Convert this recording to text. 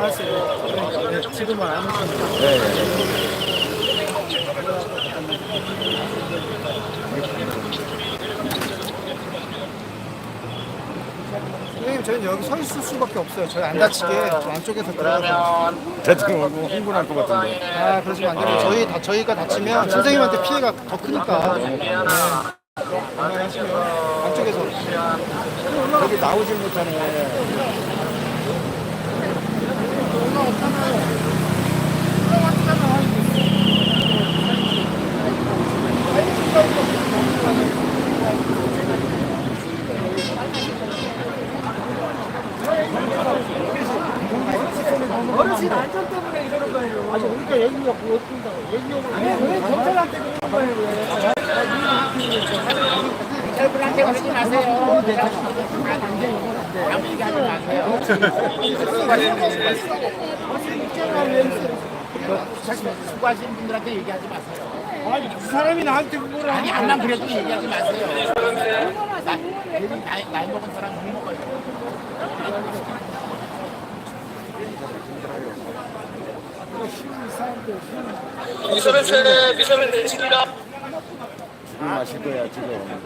알았어요. 네, 지금은 안 하시는 네. 네. 선생님 저희는 여기 서 있을 수밖에 없어요. 저희 안 다치게 저 안쪽에서 들어가서. 대충 오고 흥분할 것 같은데. 아 그러시면 안 돼요. 저희 다 저희가 다치면 선생님한테 피해가 더 크니까. 네. 그만하시면 안쪽에서. 여기 나오질 못하네. 어르신 안전 때문에 이러는 거예요. 아니 우리가 얘기가 못 푼다고. 얘기하고 아니 왜 경찰한테 그러는 거예요? 왜? 결분한테 그러지 마세요. 얘기하지 마세요. 수고하시는 분들한테 얘기하지 마세요. 아니 그 사람이 나한테 뭐라 아니 안만 그래도 얘기하지 마세요. 나, 나이, 나이 먹은 사람 못 먹어요. 미소맨 미소맨 내십니다. 술 마실 거야 지금.